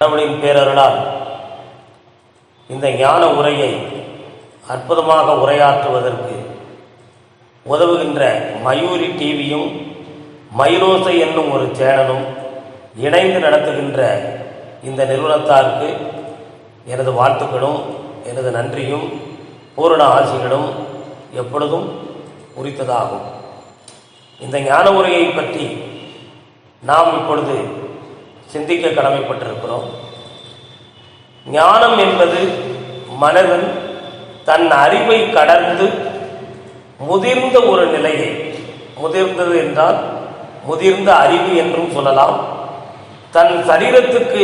கடவுளின் பேரருளால் இந்த ஞான உரையை அற்புதமாக உரையாற்றுவதற்கு உதவுகின்ற மயூரி டிவியும் மயிலோசை என்னும் ஒரு சேனலும் இணைந்து நடத்துகின்ற இந்த நிறுவனத்தாருக்கு எனது வாழ்த்துக்களும் எனது நன்றியும் பூரண ஆசிகளும் எப்பொழுதும் உரித்ததாகும். இந்த ஞான உரையை பற்றி நாம் இப்பொழுது சிந்திக்க கடமைப்பட்டிருக்கிறோம். ஞானம் என்பது மனதன் தன் அறிவை கடந்து முதிர்ந்த ஒரு நிலையை முதிர்ந்தது என்றால் முதிர்ந்த அறிவு என்றும் சொல்லலாம். தன் சரீரத்துக்கு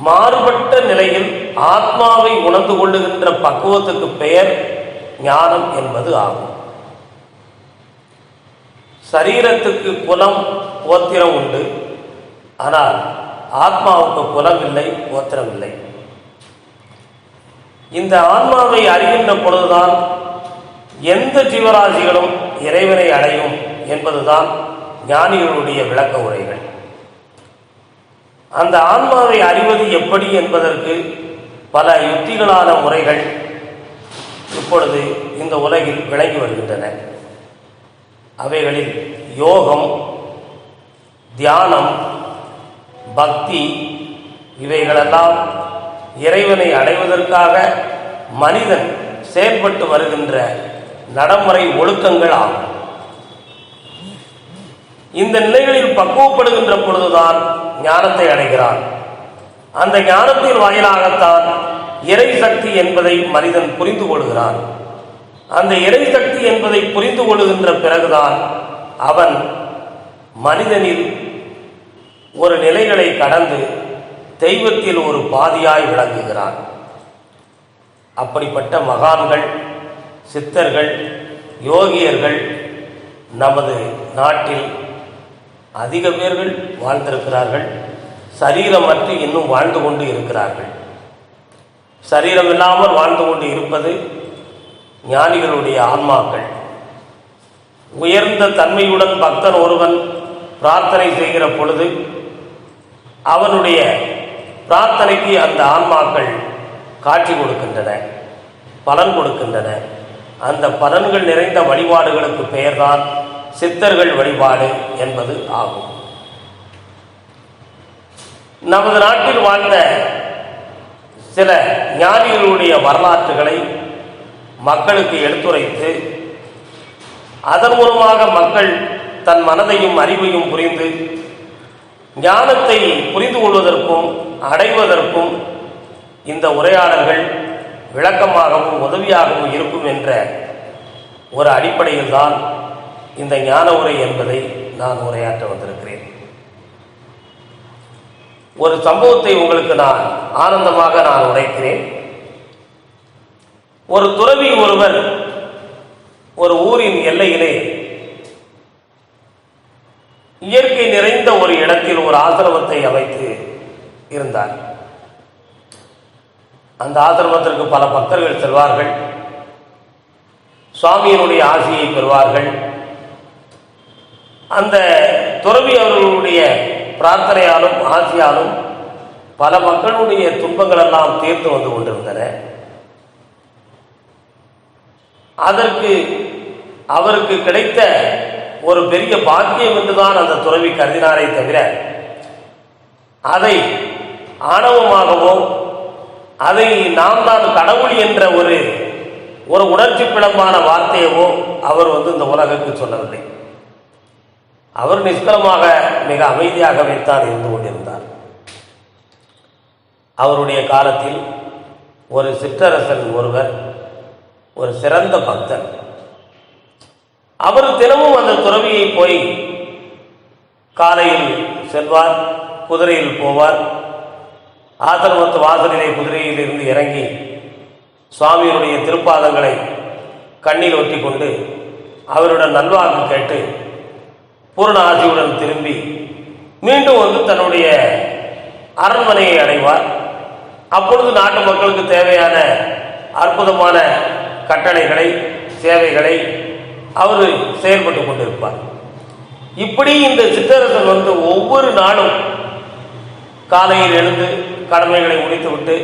மாறுபட்ட நிலையில் ஆத்மாவை உணர்ந்து கொள்ளுகின்ற பக்குவத்துக்கு பெயர் ஞானம் என்பது ஆகும். சரீரத்துக்கு குலம் கோத்திரம் உண்டு. ஆனால் ஆத்மாவுக்கு குலம் இல்லை கோத்திரம் இல்லை. இந்த ஆன்மாவை அறிகின்ற பொழுதுதான் எந்த ஜீவராசிகளும் இறைவனை அடையும் என்பதுதான் ஞானிகளுடைய விளக்க உரைகள். அந்த ஆன்மாவை அறிவது எப்படி என்பதற்கு பல யுக்திகளான முறைகள் இப்பொழுது இந்த உலகில் விளங்கி வருகின்றன. அவைகளில் யோகம் தியானம் பக்தி இவைகளெல்லாம் இறைவனை அடைவதற்காக மனிதன் செயல்பட்டு வருகின்ற நடைமுறை ஒழுக்கங்கள் ஆகும். இந்த நிலைகளில் பக்குவப்படுகின்ற பொழுதுதான் ஞானத்தை அடைகிறான் அந்த ஞானத்தின் வாயிலாகத்தான் இறை சக்தி என்பதை மனிதன் புரிந்து கொள்கிறான். அந்த இறை சக்தி என்பதை புரிந்து கொள்கின்ற பிறகுதான் அவன் மனிதனில் ஒரு நிலைகளை கடந்து தெய்வத்தில் ஒரு பாதியாய் விளங்குகிறான். அப்படிப்பட்ட மகான்கள் சித்தர்கள் யோகியர்கள் நமது நாட்டில் அதிக பேர்கள் வாழ்ந்திருக்கிறார்கள். சரீரமற்று இன்னும் வாழ்ந்து கொண்டு இருக்கிறார்கள். சரீரம் இல்லாமல் வாழ்ந்து கொண்டு இருப்பது ஞானிகளுடைய ஆன்மாக்கள். உயர்ந்த தன்மையுடன் பக்தன் ஒருவன் பிரார்த்தனை செய்கிற பொழுது அவனுடைய பிரார்த்தனைக்கு அந்த ஆன்மாக்கள் காட்சி கொடுக்கின்றன பலன் கொடுக்கின்றன. அந்த பலன்கள் நிறைந்த வழிபாடுகளுக்கு பெயர்தான் சித்தர்கள் வழிபாடு என்பது ஆகும். நமது நாட்டில் வாழ்ந்த சில ஞானிகளுடைய வரலாற்றுகளை மக்களுக்கு எடுத்துரைத்து அதன் மூலமாக மக்கள் தன் மனதையும் அறிவையும் புரிந்து ஞானத்தை புரிந்து கொள்வதற்கும் அடைவதற்கும் இந்த உரையாடல்கள் விளக்கமாகவும் உதவியாகவும் இருக்கும் என்ற ஒரு அடிப்படையில்தான் இந்த ஞான உரை என்பதை நான் உரையாற்ற வந்திருக்கிறேன். ஒரு சம்பவத்தை உங்களுக்கு நான் ஆனந்தமாக நான் உரைக்கிறேன். ஒரு துறவி ஒருவர் ஒரு ஊரின் எல்லையிலே இயற்கை நிறைந்த ஒரு இடத்தில் ஒரு ஆசிரமத்தை அமைத்து இருந்தார். அந்த ஆசிரமத்திற்கு பல பக்தர்கள் செல்வார்கள். சுவாமியினுடைய ஆசையை பெறுவார்கள். அந்த துறவி அவர்களுடைய பிரார்த்தனையாலும் ஆசியாலும் பல மக்களுடைய துன்பங்கள் எல்லாம் தீர்த்து வந்து கொண்டிருந்தன. அதற்கு அவருக்கு கிடைத்த ஒரு பெரிய பாக்கியம் என்றுதான் அந்த துறவி கருதினாரே தவிர அதை ஆணவமாகவோ அதை நாம் தான் கடவுள் என்ற ஒரு ஒரு உணர்ச்சி பிளம்பான வார்த்தையவோ அவர் வந்து இந்த உலகுக்கு சொல்லவில்லை. அவர் நிஷ்கலமாக மிக அமைதியாகவேத்தான் இருந்து கொண்டிருந்தார். அவருடைய காலத்தில் ஒரு சிற்றரசன் ஒருவர் ஒரு சிறந்த பக்தர். அவர் தினமும் அந்த துறவியை போய் காலையில் செல்வார் குதிரையில் போவார். ஆசிரமத்து வாசலிலே குதிரையில் இருந்து இறங்கி சுவாமியுடைய திருப்பாதங்களை கண்ணில் ஒட்டி கொண்டு அவருடன் நல்வாக்கு கேட்டு பூரண ஆசியுடன் திரும்பி மீண்டும் வந்து தன்னுடைய அரண்மனையை அடைவார். அப்பொழுது நாட்டு மக்களுக்கு தேவையான அற்புதமான கட்டளைகளை சேவைகளை அவர் செயல்பட்டு கொண்டிருப்பார். இப்படி இந்த சித்தரசன் வந்து ஒவ்வொரு நாளும் காலையில் எழுந்து கடமைகளை முடித்துவிட்டு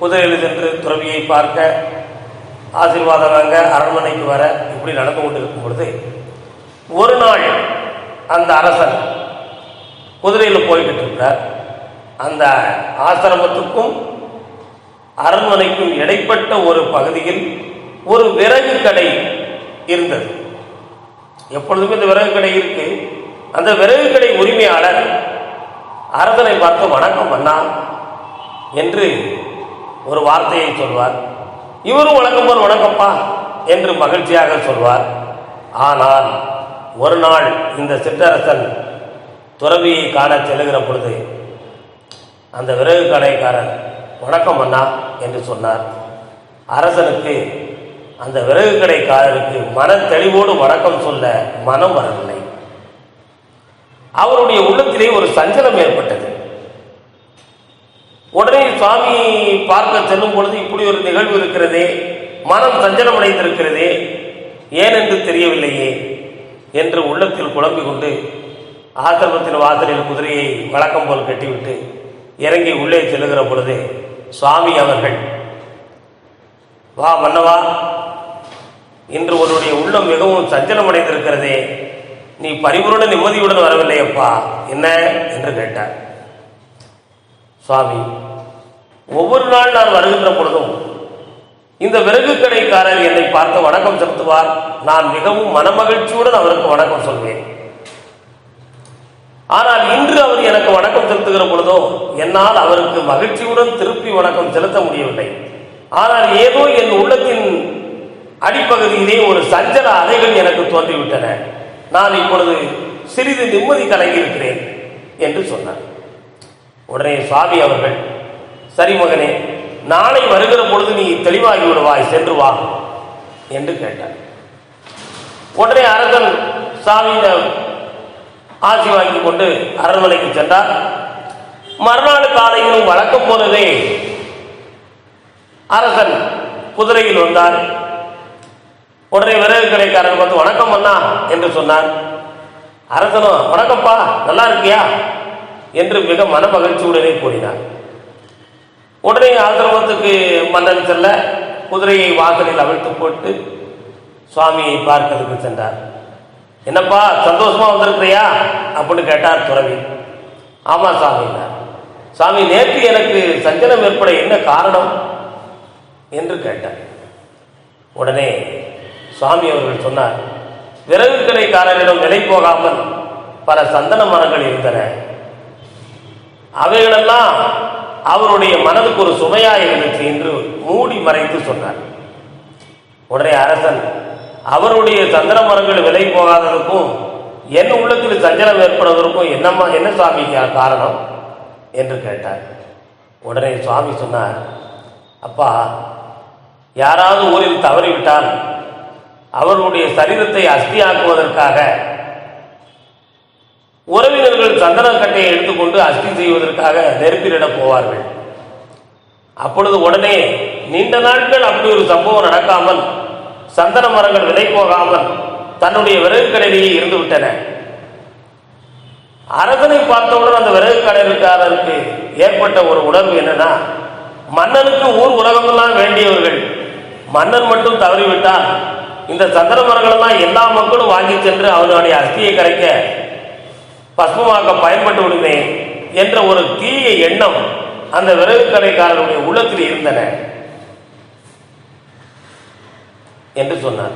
குதிரையில் சென்று துறவியை பார்க்க ஆசீர்வாதம் வாங்க அரண்மனைக்கு வர இப்படி நடந்து கொண்டிருக்கும் பொழுது ஒரு நாள் அந்த அரசன் குதிரையில் போய்கிட்டு இருக்கிறார் அந்த ஆசிரமத்துக்கும் அரண்மனைக்கும் இடைப்பட்ட ஒரு பகுதியில் ஒரு விறகு கடை இருந்தது. எப்பொழுதுமே இந்த விறகு கடை இருக்கு. அந்த விறகு கடை உரிமையாளர் அரசனை பார்த்து வணக்கம் அண்ணா என்று ஒரு வார்த்தையை சொல்வார். இவரும் வணக்கம் போல் வணக்கம்ப்பா என்று மகிழ்ச்சியாக சொல்வார். ஆனால் ஒரு நாள் இந்த சிற்றரசன் துறவியை காண செல்லுகிற பொழுது அந்த விறகு கடைக்காரர் வணக்கம் அண்ணா என்று சொன்னார். அரசனுக்கு அந்த விறகு கடைக்காரருக்கு மன தெளிவோடு வணக்கம் சொல்ல மனம் வரவில்லை. அவருடைய உள்ளத்திலே ஒரு சஞ்சலம் ஏற்பட்டது. உடனே சுவாமி பார்க்க செல்லும் பொழுது இப்படி ஒரு நிகழ்வு இருக்கிறதே மனம் சஞ்சலம் அடைந்திருக்கிறதே ஏனென்று தெரியவில்லையே. என்று உள்ளத்தில் குழம்பிக் கொண்டு ஆசிரமத்தின் வாசலில் குதிரையை வழக்கம் போல் கட்டிவிட்டு இறங்கி உள்ளே செல்லுகிற பொழுது சுவாமி அவர்கள் வா மன்னவா இன்று உன்னுடைய உள்ளம் மிகவும் சஞ்சலமடைந்திருக்கிறதே நீ பரிபூர்ண நிம்மதியுடன் வரவில்லையப்பா என்ன? என்று கேட்டார். சுவாமி ஒவ்வொரு நாள் நான் வருகின்ற பொழுதும் இந்த விறகு கடைக்காரர் என்னை பார்த்து வணக்கம் செலுத்துவார். நான் மிகவும் மனமகிழ்ச்சியுடன் அவருக்கு வணக்கம் சொல்வேன். ஆனால் இன்று அவர் எனக்கு வணக்கம் செலுத்துகிற பொழுதோ என்னால் அவருக்கு மகிழ்ச்சியுடன் திருப்பி வணக்கம் செலுத்த முடியவில்லை. ஆனால் ஏதோ என் உள்ளத்தின் அடிப்பகுதியிலே ஒரு சஞ்சல அலைகள் எனக்கு தோன்றிவிட்டன. நான் இப்பொழுது சிறிது நிம்மதி கலங்கியிருக்கிறேன் என்று சொன்னார். உடனே சுவாமி அவர்கள் சரி மகனே நாளை வருகிற பொழுது நீ தெளிவாகி விடுவாய் சென்று வா என்று கேட்டார். உடனே அரசன் சாமியிடம் ஆசி வாங்கி கொண்டு அரண்மனைக்கு சென்றார். மறுநாள் காலையிலும் வழக்கம் போலவே அரசன் குதிரையில் வந்தார். உடனே விறகு கடைக்காரன் பார்த்து வணக்கம் அண்ணா என்று சொன்னார். அரசனும் வணக்கம்ப்பா நல்லா இருக்கியா? என்று மிக மனமகிழ்ச்சியுடனே கூறினார். உடனே ஆசிரமத்துக்கு மன்னன் செல்ல குதிரையை வாசலில் அவிழ்த்து போட்டு சுவாமியை பார்க்கறதுக்கு சென்றார். என்னப்பா சந்தோஷமா வந்திருக்கிறியா? அப்படின்னு கேட்டார் துறவி. ஆமா சாமி சாமி நேற்று எனக்கு சஞ்சலம் ஏற்பட என்ன காரணம்? என்று கேட்டார். உடனே சுவாமி அவர்கள் சொன்னார் விறகு கடைக்காரரிடம் விலை போகாமல் பல சந்தன மரங்கள் இருந்தன. அவைகளெல்லாம் அவருடைய மனதுக்கு ஒரு சுமையா இருந்துச்சு என்று மூடி மறைத்து சொன்னார். உடனே அரசன் அவருடைய சந்திர மரங்கள் விலை போகாததற்கும் என் உள்ளத்தில் சஞ்சலம் ஏற்படுவதற்கும் என்னம்மா என்ன சுவாமி காரணம்? என்று கேட்டார். உடனே சுவாமி சொன்னார் அப்பா யாராவது ஊரில் தவறிவிட்டால் அவர்களுடைய சரீரத்தை அஸ்தியாக்குவதற்காக உறவினர்கள் சந்தனக்கட்டையை எடுத்துக்கொண்டு அஸ்தி செய்வதற்காக நெருப்பிலிடப் போவார்கள். அப்பொழுது உடனே நீண்ட நாட்கள் அப்படி ஒரு சம்பவம் நடக்காமல் சந்தன மரங்கள் விலை போகாமல் தன்னுடைய விறகு கடையிலேயே இருந்து விட்டன அரசனை பார்த்தவுடன் அந்த விறகு கடைக்காரருக்கு ஏற்பட்ட ஒரு உணர்வு என்னன்னா மன்னனுக்கு ஊர் உலகமெல்லாம் வேண்டியவர்கள். மன்னன் மட்டும் தவறிவிட்டால் இந்த சந்தன மரங்களெல்லாம் எல்லா மக்களும் வாங்கி சென்று அவனுடைய அஸ்தியை கரைக்க பஸ்மமாக்க பயன்பட்டு விடுமே என்ற ஒரு தீய எண்ணம் அந்த விறகு கடைக்காரருடைய உள்ளத்தில் இருந்தன. என்று சொன்னார்.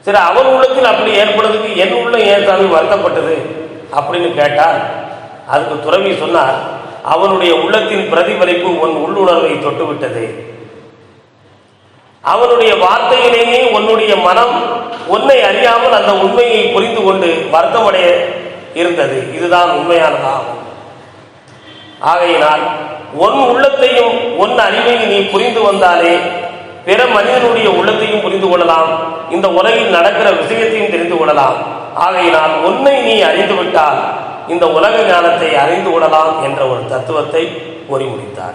சரி அவன் உள்ளத்தில் அப்படி ஏற்படுறதுக்கு என் உள்ளம் ஏன் சாமி வருத்தப்பட்டது? அப்படின்னு கேட்டால் அதுக்கு துறவி சொன்னார் அவனுடைய உள்ளத்தின் பிரதிபலிப்பு உன் உள்ளுணர்வை தொட்டுவிட்டது. அவனுடைய வார்த்தையிலேயே உன்னுடைய மனம் உன்னை அறியாமல் அந்த உண்மையை புரிந்து கொண்டு வருத்தமடைய இருந்தது. இதுதான் உண்மையானதாகும் ஆகையினால் உன் உள்ளத்தையும் உன் அறிவையும் நீ புரிந்து வந்தாலே பிற மனிதனுடைய உள்ளத்தையும் புரிந்து கொள்ளலாம். இந்த உலகில் நடக்கிற விஷயத்தையும் தெரிந்து கொள்ளலாம். ஆகையினால் உன்னை நீ அறிந்து விட்டால் இந்த உலக ஞானத்தை அறிந்து கொள்ளலாம் என்ற ஒரு தத்துவத்தை கூறி முடித்தார்.